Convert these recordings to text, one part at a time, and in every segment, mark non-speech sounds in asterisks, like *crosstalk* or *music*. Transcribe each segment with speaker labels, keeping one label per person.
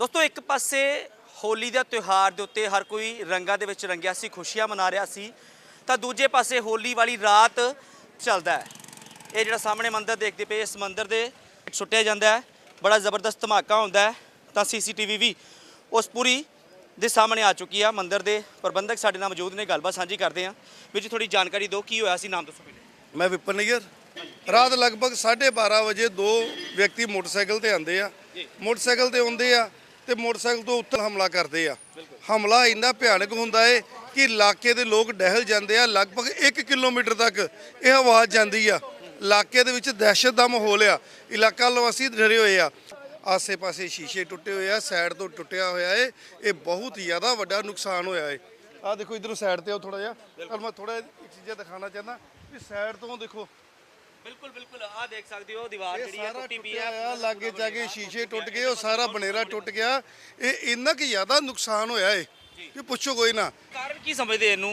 Speaker 1: ਦੋਸਤੋ ਇੱਕ ਪਾਸੇ ਹੋਲੀ ਦਾ ਤਿਉਹਾਰ ਦੇ ਉੱਤੇ ਹਰ ਕੋਈ ਰੰਗਾਂ ਦੇ ਵਿੱਚ ਰੰਗਿਆ ਸੀ ਖੁਸ਼ੀਆਂ ਮਨਾ ਰਿਹਾ ਸੀ ਤਾਂ ਦੂਜੇ ਪਾਸੇ ਹੋਲੀ ਵਾਲੀ ਰਾਤ ਚੱਲਦਾ ਹੈ। ਇਹ ਜਿਹੜਾ ਸਾਹਮਣੇ ਮੰਦਿਰ ਦੇਖਦੇ ਪਏ ਇਸ ਮੰਦਿਰ ਦੇ ਛੁੱਟਿਆ ਜਾਂਦਾ ਹੈ ਬੜਾ ਜ਼ਬਰਦਸਤ ਧਮਾਕਾ ਹੁੰਦਾ ਹੈ ਤਾਂ ਸੀਸੀਟੀਵੀ ਵੀ ਉਸ ਪੂਰੀ ਦੇ ਸਾਹਮਣੇ ਆ ਚੁੱਕੀ ਆ। ਮੰਦਿਰ ਦੇ ਪ੍ਰਬੰਧਕ ਸਾਡੇ ਨਾਲ ਮੌਜੂਦ ਨੇ ਗੱਲਬਾਤ ਸਾਂਝੀ ਕਰਦੇ ਆ ਵੀਰ ਜੀ ਥੋੜੀ ਜਾਣਕਾਰੀ ਦਿਓ ਕੀ ਹੋਇਆ ਸੀ? ਨਾਮ ਦੱਸੋ ਪਹਿਲੇ।
Speaker 2: ਮੈਂ ਵਿਪਨ ਨਈਅਰ ਰਾਤ ਲਗਭਗ 12:30 ਵਜੇ ਦੋ ਵਿਅਕਤੀ ਮੋਟਰਸਾਈਕਲ ਤੇ ਆਂਦੇ ਆ। ਮੋਟਰਸਾਈਕਲ ਤੇ ਆਉਂਦੇ ਆ ਤੇ ਮੋਟਰਸਾਈਕਲ ਤੋਂ ਉੱਤਰ ਹਮਲਾ ਕਰਦੇ ਆ। ਹਮਲਾ ਇੰਨਾ ਭਿਆਨਕ ਹੁੰਦਾ ਏ ਕਿ ਇਲਾਕੇ ਦੇ ਲੋਕ ਡਹਿਲ ਜਾਂਦੇ ਆ, ਲਗਭਗ 1 ਕਿਲੋਮੀਟਰ ਤੱਕ ਇਹ ਆਵਾਜ਼ ਜਾਂਦੀ ਆ। ਇਲਾਕੇ ਦੇ ਵਿੱਚ ਦਹਿਸ਼ਤ ਦਾ ਮਾਹੌਲ ਆ। ਇਲਾਕਾ ਨਿਵਾਸੀ ਡਰੇ ਹੋਏ ਆ। ਆਸੇ-ਪਾਸੇ ਸ਼ੀਸ਼ੇ ਟੁੱਟੇ ਹੋਏ ਆ, ਸਾਈਡ ਤੋਂ ਟੁੱਟਿਆ ਹੋਇਆ ਏ। ਇਹ ਬਹੁਤ ਹੀ ਜ਼ਿਆਦਾ ਵੱਡਾ ਨੁਕਸਾਨ ਹੋਇਆ ਏ। ਆ ਦੇਖੋ ਇਧਰੋਂ ਸਾਈਡ ਤੇ ਆਓ ਥੋੜਾ ਜਿਹਾ। ਪਰ ਮੈਂ ਥੋੜਾ ਇੱਕ ਚੀਜ਼ਾਂ ਦਿਖਾਉਣਾ ਚਾਹੁੰਦਾ ਵੀ ਸਾਈਡ ਤੋਂ ਦੇਖੋ
Speaker 1: ਬਿਲਕੁਲ ਬਿਲਕੁਲ। ਆ ਦੇਖ ਸਕਦੇ ਹੋ ਦੀਵਾਰ ਜਿਹੜੀ ਹੈ ਟੁੱਟੀ ਪਈ ਹੈ
Speaker 2: ਆ ਲਾਗੇ ਚਾਗੇ ਸ਼ੀਸ਼ੇ ਟੁੱਟ ਗਏ ਉਹ ਸਾਰਾ ਬਨੇਰਾ ਟੁੱਟ ਗਿਆ। ਇਹ ਇੰਨਾ ਕਿ ਜ਼ਿਆਦਾ ਨੁਕਸਾਨ ਹੋਇਆ ਏ। ਕਿ ਪੁੱਛੋ ਕੋਈ ਨਾ।
Speaker 1: ਕਾਰਨ ਕੀ ਸਮਝਦੇ ਇਹਨੂੰ?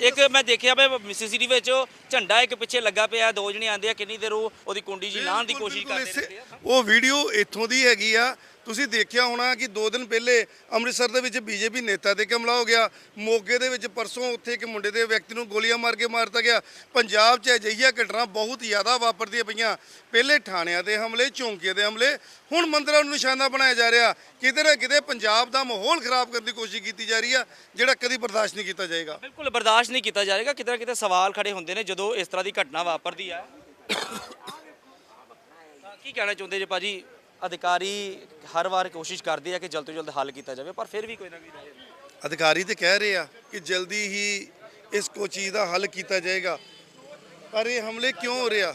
Speaker 1: ਇੱਕ ਮੈਂ ਦੇਖਿਆ ਮੈਂ ਸੀਸੀਟੀਵੀ ਵਿੱਚ ਝੰਡਾ ਇੱਕ ਪਿੱਛੇ ਲੱਗਾ ਪਿਆ ਦੋ ਜਣੇ ਆਂਦੇ ਆ ਕਿੰਨੀ ਦੇਰ ਉਹ ਉਹਦੀ ਕੁੰਡੀ ਜੀ ਲਾਹਣ ਦੀ ਕੋਸ਼ਿਸ਼ ਕਰਦੇ
Speaker 2: ਉਹ ਵੀਡੀਓ ਇੱਥੋਂ ਦੀ ਹੈਗੀ ਆ ਤੁਸੀਂ ਦੇਖਿਆ ਹੋਣਾ ਕਿ 2 ਦਿਨ ਪਹਿਲੇ ਅੰਮ੍ਰਿਤਸਰ ਦੇ ਵਿੱਚ ਬੀਜੇਪੀ ਨੇਤਾ ਤੇ ਹਮਲਾ ਹੋ ਗਿਆ। ਮੋਗੇ ਦੇ ਵਿੱਚ ਪਰਸੋਂ ਉੱਥੇ ਇੱਕ ਮੁੰਡੇ ਦੇ ਵਿਅਕਤੀ ਨੂੰ ਗੋਲੀਆਂ ਮਾਰ ਕੇ ਮਾਰਤਾ ਗਿਆ। ਪੰਜਾਬ 'ਚ ਅਜਿਹੀਆਂ ਘਟਨਾ ਬਹੁਤ ਜ਼ਿਆਦਾ ਵਾਪਰਦੀਆਂ ਪਈਆਂ। ਪਹਿਲੇ ਥਾਣਿਆਂ ਦੇ ਹਮਲੇ, ਚੌਂਕੀਆਂ ਦੇ ਹਮਲੇ, ਹੁਣ ਮੰਦਰਾਂ ਨੂੰ ਨਿਸ਼ਾਨਾ ਬਣਾਇਆ ਜਾ ਰਿਹਾ। ਕਿਤੇ ਨਾ ਕਿਤੇ ਪੰਜਾਬ ਦਾ ਮਾਹੌਲ ਖਰਾਬ ਕਰਨ ਦੀ ਕੋਸ਼ਿਸ਼ ਕੀਤੀ ਜਾ ਰਹੀ ਆ, ਜਿਹੜਾ ਕਦੀ ਬਰਦਾਸ਼ਤ ਨਹੀਂ ਕੀਤਾ ਜਾਏਗਾ।
Speaker 1: ਬਿਲਕੁਲ, ਬਰਦਾਸ਼ਤ ਨਹੀਂ ਕੀਤਾ ਜਾਏਗਾ ਕਿਤੇ ਨਾ ਕਿਤੇ ਸਵਾਲ ਖੜੇ ਹੁੰਦੇ ਨੇ ਜਦੋਂ ਇਸ ਤਰ੍ਹਾਂ ਦੀ ਘਟਨਾ ਵਾਪਰਦੀ ਹੈ *coughs* ਕੀ ਕਹਿਣਾ ਚਾਹੁੰਦੇ ਜੇ ਭਾਜੀ? ਅਧਿਕਾਰੀ ਹਰ ਵਾਰ ਕੋਸ਼ਿਸ਼ ਕਰਦੇ ਆ ਕਿ ਜਲਦ ਤੋਂ ਜਲਦ ਹੱਲ ਕੀਤਾ ਜਾਵੇ, ਪਰ ਫਿਰ ਵੀ ਕੋਈ ਨਾ ਕੋਈ ਰਹਿ।
Speaker 2: ਅਧਿਕਾਰੀ ਤੇ ਕਹਿ ਰਹੇ ਆ ਕਿ ਜਲਦੀ ਹੀ ਇਸ ਕੋ ਚੀਜ਼ ਦਾ ਹੱਲ ਕੀਤਾ ਜਾਏਗਾ। ਪਰ ਇਹ ਹਮਲੇ ਕਿਉਂ ਹੋ ਰਿਹਾ?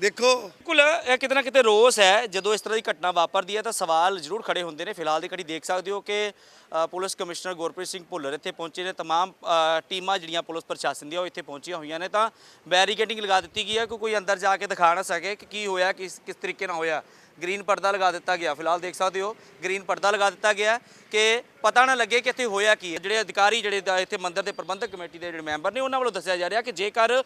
Speaker 2: ਦੇਖੋ
Speaker 1: ਬਿਲਕੁਲ ਇਹ ਕਿਤੇ ਨਾ ਕਿਤੇ ਰੋਸ ਹੈ ਜਦੋਂ ਇਸ ਤਰ੍ਹਾਂ ਦੀ ਘਟਨਾ ਵਾਪਰਦੀ ਹੈ ਤਾਂ ਸਵਾਲ ਜ਼ਰੂਰ ਖੜੇ ਹੁੰਦੇ ਨੇ ਫਿਲਹਾਲ ਦੀ ਘੜੀ ਦੇਖ ਸਕਦੇ ਹੋ ਕਿ ਅ, ਪੁਲਿਸ ਕਮਿਸ਼ਨਰ ਗੁਰਪ੍ਰੀਤ ਸਿੰਘ ਭੁੱਲਰ ਇੱਥੇ ਪਹੁੰਚੇ ਨੇ तमाम ਅ, ਟੀਮਾਂ ਜਿਹੜੀਆਂ ਪੁਲਿਸ ਪ੍ਰਸ਼ਾਸਨ ਦੀਆਂ ਉਹ ਇੱਥੇ ਪਹੁੰਚੀਆਂ ਹੋਈਆਂ ਨੇ ਤਾਂ ਬੈਰੀਕੇਡਿੰਗ ਲਗਾ ਦਿੱਤੀ ਗਈ ਹੈ ਕਿ ਕੋਈ ਅੰਦਰ ਜਾ ਕੇ ਦਿਖਾ ਨਾ ਸਕੇ ਕਿ ਕੀ ਹੋਇਆ ਕਿਸ ਕਿਸ ਤਰੀਕੇ ਨਾਲ ਹੋਇਆ ਗ੍ਰੀਨ ਪਰਦਾ ਲਗਾ ਦਿੱਤਾ ਗਿਆ ਫਿਲਹਾਲ ਦੇਖ ਸਕਦੇ ਹੋ ਗ੍ਰੀਨ ਪਰਦਾ ਲਗਾ ਦਿੱਤਾ ਗਿਆ ਹੈ ਕਿ ਪਤਾ ਨਾ ਲੱਗੇ ਕਿ ਇੱਥੇ ਹੋਇਆ ਕੀ ਹੈ ਜਿਹੜੇ ਅਧਿਕਾਰੀ ਜਿਹੜੇ ਦਾ ਇੱਥੇ ਮੰਦਿਰ ਦੇ ਪ੍ਰਬੰਧਕ ਕਮੇਟੀ ਦੇ ਜਿਹੜੇ ਮੈਂਬਰ ਨੇ ਉਹਨਾਂ ਵੱਲੋਂ ਦੱਸਿਆ ਜਾ ਰਿਹਾ ਕਿ ਜੇਕਰ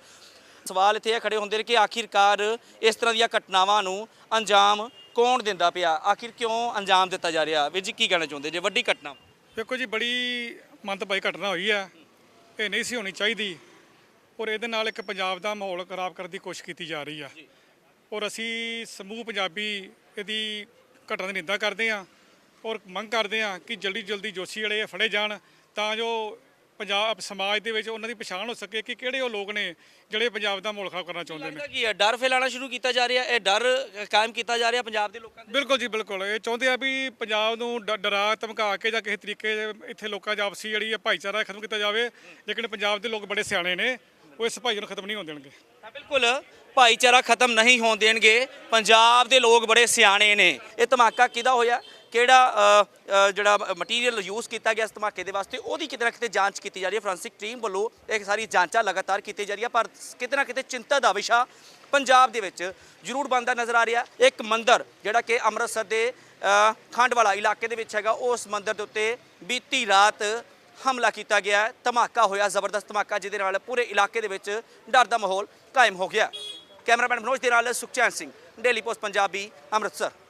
Speaker 1: ਸਵਾਲ ਇੱਥੇ ਇਹ ਖੜੇ ਹੁੰਦੇ ਨੇ ਕਿ ਆਖਿਰਕਾਰ ਇਸ ਤਰ੍ਹਾਂ ਦੀਆਂ ਘਟਨਾਵਾਂ ਨੂੰ ਅੰਜਾਮ ਕੌਣ ਦਿੰਦਾ ਪਿਆ? ਆਖਿਰ ਕਿਉਂ ਅੰਜਾਮ ਦਿੱਤਾ ਜਾ ਰਿਹਾ? ਵੀਰ ਜੀ ਕੀ ਕਹਿਣਾ ਚਾਹੁੰਦੇ? ਜੇ ਵੱਡੀ ਘਟਨਾ
Speaker 3: ਦੇਖੋ ਜੀ ਬੜੀ ਮੰਦਭਾਗੀ ਘਟਨਾ ਹੋਈ ਆ। ਇਹ ਨਹੀਂ ਸੀ ਹੋਣੀ ਚਾਹੀਦੀ। ਔਰ ਇਹਦੇ ਨਾਲ ਇੱਕ ਪੰਜਾਬ ਦਾ ਮਾਹੌਲ ਖਰਾਬ ਕਰਨ ਦੀ ਕੋਸ਼ਿਸ਼ ਕੀਤੀ ਜਾ ਰਹੀ ਆ। ਔਰ ਅਸੀਂ ਸਮੂਹ ਪੰਜਾਬੀ ਇਹਦੀ ਘਟਨਾ ਦੀ ਨਿੰਦਾ ਕਰਦੇ ਆ। ਔਰ ਮੰਗ ਕਰਦੇ ਆ ਕਿ ਜਲਦੀ ਜਲਦੀ ਜੋਸ਼ੀ ਆ ਫੜੇ ਜਾਣ ਤਾਂ ਜੋ ਪੰਜਾਬ ਸਮਾਜ ਦੇ ਵਿੱਚ ਉਹਨਾਂ ਦੀ ਪਛਾਣ ਹੋ ਸਕੇ ਕਿ ਕਿਹੜੇ ਉਹ ਲੋਕ ਨੇ ਜਿਹੜੇ ਪੰਜਾਬ ਦਾ ਮਾਹੌਲ ਖਰਾਬ ਕਰਨਾ ਚਾਹੁੰਦੇ ਨੇ।
Speaker 1: ਕੀ ਹੈ? ਡਰ ਫੈਲਾਣਾ ਸ਼ੁਰੂ ਕੀਤਾ ਜਾ ਰਿਹਾ ਇਹ ਡਰ ਕਾਇਮ ਕੀਤਾ ਜਾ ਰਿਹਾ ਪੰਜਾਬ ਦੇ ਲੋਕਾਂ ਦੇ
Speaker 3: ਬਿਲਕੁਲ ਜੀ ਬਿਲਕੁਲ। ਇਹ ਚਾਹੁੰਦੇ ਆ ਵੀ ਪੰਜਾਬ ਨੂੰ ਡ- ਡਰਾ ਧਮਕਾ ਕੇ ਜਾਂ ਕਿਸੇ ਤਰੀਕੇ ਇੱਥੇ ਲੋਕਾਂ 'ਚ ਆਪਸੀ ਜਿਹੜੀ ਆ ਭਾਈਚਾਰਾ ਖਤਮ ਕੀਤਾ ਜਾਵੇ ਲੇਕਿਨ ਪੰਜਾਬ ਦੇ ਲੋਕ ਬੜੇ ਸਿਆਣੇ ਨੇ ਉਹ ਇਸ ਭਾਈ ਨੂੰ ਖਤਮ ਨਹੀਂ ਹੋਣ ਦੇਣਗੇ।
Speaker 1: ਤਾਂ ਬਿਲਕੁਲ। ਭਾਈਚਾਰਾ ਖਤਮ ਨਹੀਂ ਹੋਣ ਦੇਣਗੇ। ਪੰਜਾਬ ਦੇ ਲੋਕ ਬੜੇ ਸਿਆਣੇ ਨੇ। ਇਹ ਧਮਾਕਾ ਕਿਹਦਾ ਹੋਇਆ? ਕਿਹੜਾ ਜਿਹੜਾ ਮਟੀਰੀਅਲ ਯੂਜ਼ ਕੀਤਾ ਗਿਆ ਇਸ ਧਮਾਕੇ ਦੇ ਵਾਸਤੇ ਉਹਦੀ ਕਿਤੇ ਨਾ ਕਿਤੇ ਜਾਂਚ ਕੀਤੀ ਜਾ ਰਹੀ ਹੈ। ਫੋਰੈਂਸਿਕ ਟੀਮ ਵੱਲੋਂ ਇਹ ਸਾਰੀ ਜਾਂਚਾਂ ਲਗਾਤਾਰ ਕੀਤੀ ਜਾ ਰਹੀ ਹੈ ਪਰ ਕਿਤੇ ਨਾ ਕਿਤੇ ਚਿੰਤਾ ਦਾ ਵਿਸ਼ਾ ਪੰਜਾਬ ਦੇ ਵਿੱਚ ਜ਼ਰੂਰ ਬਣਦਾ ਨਜ਼ਰ ਆ ਰਿਹਾ ਇੱਕ ਮੰਦਰ ਜਿਹੜਾ ਕਿ ਅੰਮ੍ਰਿਤਸਰ ਦੇ ਅ, ਖੰਡਵਾਲਾ ਇਲਾਕੇ ਦੇ ਵਿੱਚ ਹੈਗਾ ਉਸ ਮੰਦਰ ਦੇ ਉੱਤੇ ਬੀਤੀ ਰਾਤ ਹਮਲਾ ਕੀਤਾ ਗਿਆ ਧਮਾਕਾ ਹੋਇਆ ਜ਼ਬਰਦਸਤ ਧਮਾਕਾ ਜਿਹਦੇ ਨਾਲ ਪੂਰੇ ਇਲਾਕੇ ਦੇ ਵਿੱਚ ਡਰ ਦਾ ਮਾਹੌਲ ਕਾਇਮ ਹੋ ਗਿਆ ਕੈਮਰਾਮੈਨ ਮਨੋਜ ਦੇ ਨਾਲ ਸੁਖਚੈਨ ਸਿੰਘ ਡੇਲੀ ਪੋਸਟ ਪੰਜਾਬੀ ਅੰਮ੍ਰਿਤਸਰ।